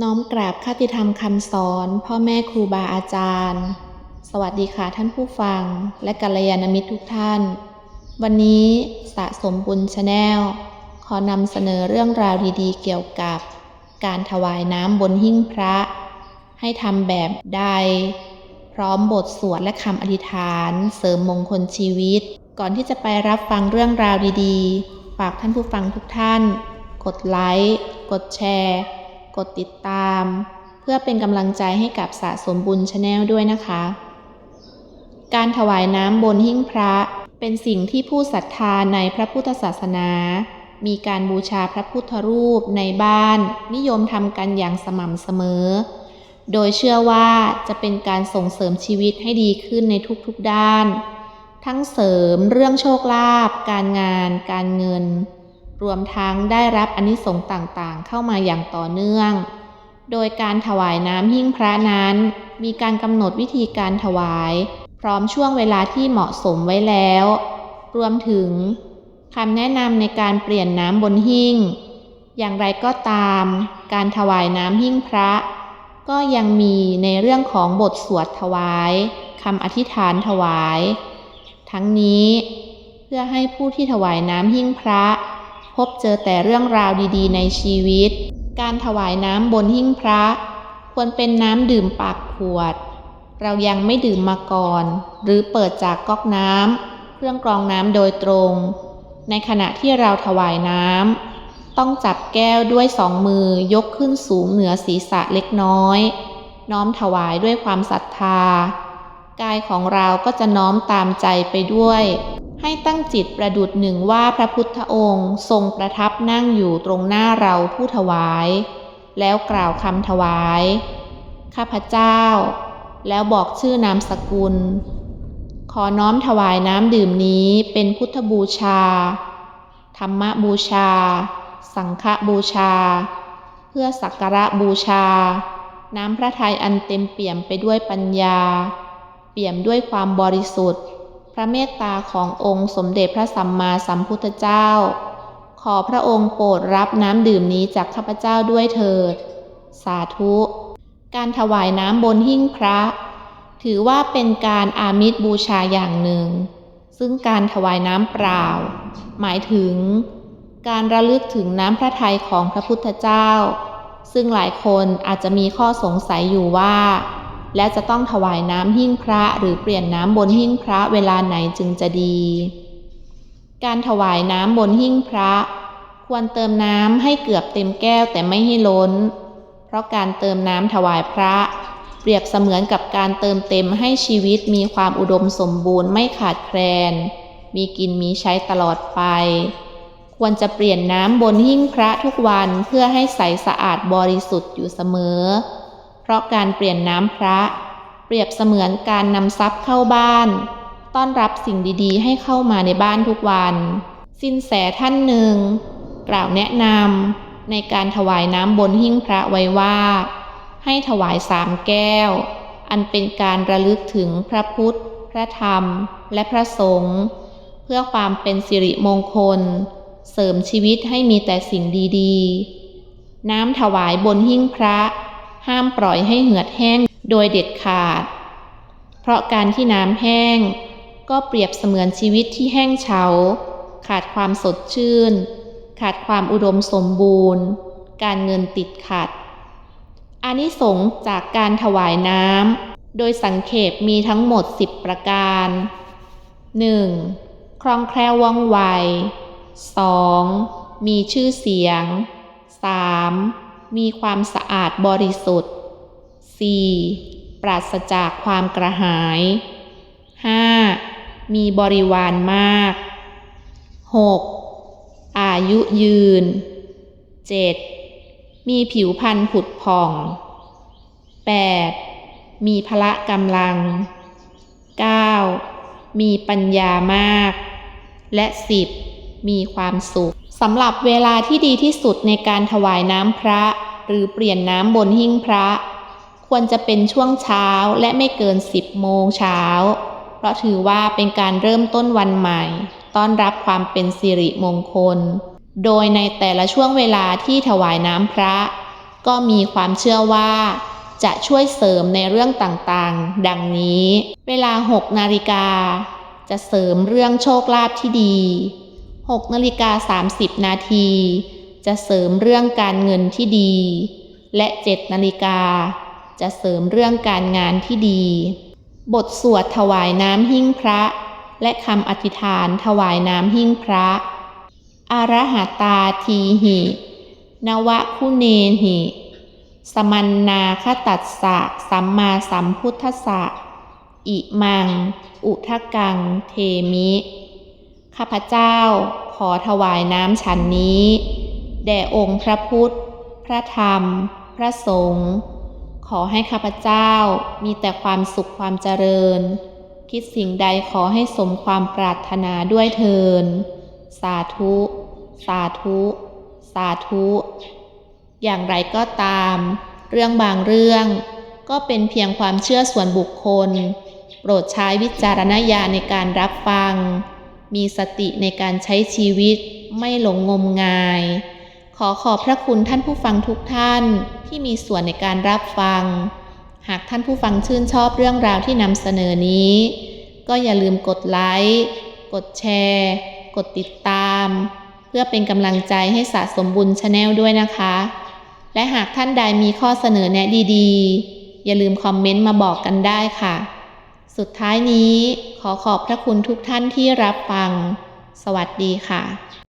น้อมกราบคติธรรมคำสอน พ่อแม่ครูบาอาจารย์ สวัสดีค่ะท่านผู้ฟัง และกัลยาณมิตรทุกท่าน วันนี้สะสมบุญชาแนลขอนำเสนอเรื่องราวดีๆ เกี่ยวกับ การถวายน้ำบนหิ้งพระ ให้ทำแบบใด พร้อมบทสวดและคำอธิษฐาน เสริมมงคลชีวิต ก่อนที่จะไปรับฟังเรื่องราวดีๆ ฝากท่านผู้ฟังทุกท่าน กดไลค์กดแชร์ กดติดตาม เพื่อเป็นกำลังใจให้กับสะสมบุญชาแนลด้วยนะคะ การถวายน้ำบนหิ้งพระเป็นสิ่งที่ผู้ศรัทธาในพระพุทธศาสนา มีการบูชาพระพุทธรูปในบ้าน นิยมทำกันอย่างสม่ำเสมอ โดยเชื่อว่าจะเป็นการส่งเสริมชีวิตให้ดีขึ้นในทุกๆด้าน ทั้งเสริมเรื่องโชคลาภการงาน การเงิน รวมทั้งได้รับอนิสงส์ต่างๆ เข้ามาอย่างต่อเนื่อง โดยการถวายน้ำหิ้งพระนั้น มีการกำหนดวิธีการถวาย พร้อมช่วงเวลาที่เหมาะสมไว้แล้ว รวมถึงคำแนะนำในการเปลี่ยนน้ำบนหิ้ง อย่างไรก็ตาม การถวายน้ำหิ้งพระ ก็ยังมีในเรื่องของบทสวดถวายคำอธิษฐานถวาย ทั้งนี้เพื่อให้ผู้ที่ถวายน้ำหิ้งพระ พบเจอแต่เรื่องราวดีๆ ในชีวิต การถวายน้ำบนหิ้งพระ ควรเป็นน้ำดื่มปากขวด เรายังไม่ดื่มมาก่อน หรือเปิดจากก๊อกน้ำเครื่องกรองน้ำโดยตรง ในขณะที่เราถวายน้ำต้องจับแก้วด้วยสองมือยกขึ้นสูงเหนือศีรษะเล็กน้อย น้อมถวายด้วยความศรัทธา กายของเราก็จะน้อมตามใจไปด้วย ให้ตั้งจิตประดุดหนึ่งว่าพระพุทธองค์ทรงประทับนั่งอยู่ตรงหน้าเราผู้ถวาย แล้วกล่าวคำถวาย ข้าพเจ้า แล้วบอกชื่อนามสกุล ขอน้อมถวายน้ำดื่มนี้เป็นพุทธบูชา ธรรมบูชา สังฆบูชา เพื่อสักการะบูชา น้ำพระทัยอันเต็มเปี่ยมไปด้วยปัญญา เปี่ยมด้วยความบริสุทธิ์ พระเมตตาขององค์สมเด็จพระสัมมาสัมพุทธเจ้า ขอพระองค์โปรดรับน้ำดื่มนี้จากข้าพเจ้าด้วยเถิด สาธุ การถวายน้ำบนหิ้งพระ ถือว่าเป็นการอามิตรบูชาอย่างหนึ่ง ซึ่งการถวายน้ำเปล่า หมายถึง การระลึกถึงน้ำพระทัยของพระพุทธเจ้า ซึ่งหลายคนอาจจะมีข้อสงสัยอยู่ว่า และจะต้องถวายน้ำหิ้งพระหรือเปลี่ยนน้ำบนหิ้งพระเวลาไหนจึงจะดี การถวายน้ำบนหิ้งพระ ควรเติมน้ำให้เกือบเต็มแก้วแต่ไม่ให้ล้น เพราะการเติมน้ำถวายพระ เปรียบเสมือนกับการเติมเต็มให้ชีวิตมีความอุดมสมบูรณ์ไม่ขาดแคลน มีกินมีใช้ตลอดไป ควรจะเปลี่ยนน้ำบนหิ้งพระทุกวันเพื่อให้ใสสะอาดบริสุทธิ์อยู่เสมอ เพราะการเปลี่ยนน้ำพระ เปรียบเสมือนการนำทรัพย์เข้าบ้าน ต้อนรับสิ่งดีๆ ให้เข้ามาในบ้านทุกวัน สินแสท่านหนึ่ง กล่าวแนะนำในการถวายน้ำบนหิ้งพระไว้ว่า ให้ถวายสามแก้ว อันเป็นการระลึกถึงพระพุทธ พระธรรม และพระสงฆ์เพื่อความเป็นสิริมงคล เสริมชีวิตให้มีแต่สิ่งดีๆ น้ำถวายบนหิ้งพระ ห้ามปล่อยให้เหือดแห้งโดยเด็ดขาด เพราะการที่น้ำแห้ง ก็เปรียบเสมือนชีวิตที่แห้งเฉา ขาดความสดชื่น ขาดความอุดมสมบูรณ์ การเงินติดขัดอานิสงส์จากการถวายน้ำ โดยสังเขปมีทั้งหมด 10 ประการ 1. คล่องแคล่วว่องไว 2. มีชื่อเสียง 3. มีความสะอาดบริสุทธิ์ 4. ปราศจากความกระหาย 5. มีบริวารมาก 6. อายุยืน 7. มีผิวพรรณผุดผ่อง 8. มีพละกำลัง 9. มีปัญญามาก และ 10. มีความสุขสำหรับเวลาที่ดีที่สุดในการถวายน้ำพระ หรือเปลี่ยนน้ำบนหิ้งพระ ควรจะเป็นช่วงเช้าและไม่เกิน 10 โมงเช้า เพราะถือว่าเป็นการเริ่มต้นวันใหม่ ต้อนรับความเป็นสิริมงคล โดยในแต่ละช่วงเวลาที่ถวายน้ำพระ ก็มีความเชื่อว่า จะช่วยเสริมในเรื่องต่างๆ ดังนี้ เวลา 6 นาฬิกา จะเสริมเรื่องโชคลาภที่ดี 6 นาฬิกา 30 นาที จะเสริมเรื่องการเงินที่ดี และ7นาฬิกา จะเสริมเรื่องการงานที่ดี บทสวดถวายน้ำหิ้งพระ และคำอธิษฐานถวายน้ำหิ้งพระอารหัตาทีหิ นวะคุเนหิ สมันนาคตัสสะ สัมมาสัมพุทธสสะอิมัง อุทกัง เทมิ ข้าพเจ้าขอถวายน้ำฉันนี้ แด่องค์พระพุทธ พระธรรม พระสงฆ์ขอให้ข้าพเจ้ามีแต่ความสุขความเจริญ คิดสิ่งใดขอให้สมความปรารถนาด้วยเทิน สาธุ สาธุ สาธุ อย่างไรก็ตาม เรื่องบางเรื่องก็เป็นเพียงความเชื่อส่วนบุคคล โปรดใช้วิจารณญาณในการรับฟัง มีสติในการใช้ชีวิตไม่หลงงมงาย ขอขอบพระคุณท่านผู้ฟังทุกท่านที่มีส่วนในการรับฟัง หากท่านผู้ฟังชื่นชอบเรื่องราวที่นำเสนอนี้ ก็อย่าลืมกดไลค์ กดแชร์ กดติดตาม เพื่อเป็นกำลังใจให้สะสมบุญชาแนลด้วยนะคะ และหากท่านใดมีข้อเสนอแนะดีๆ อย่าลืมคอมเมนต์มาบอกกันได้ค่ะ สุดท้ายนี้ขอขอบพระคุณทุกท่านที่รับฟัง สวัสดีค่ะ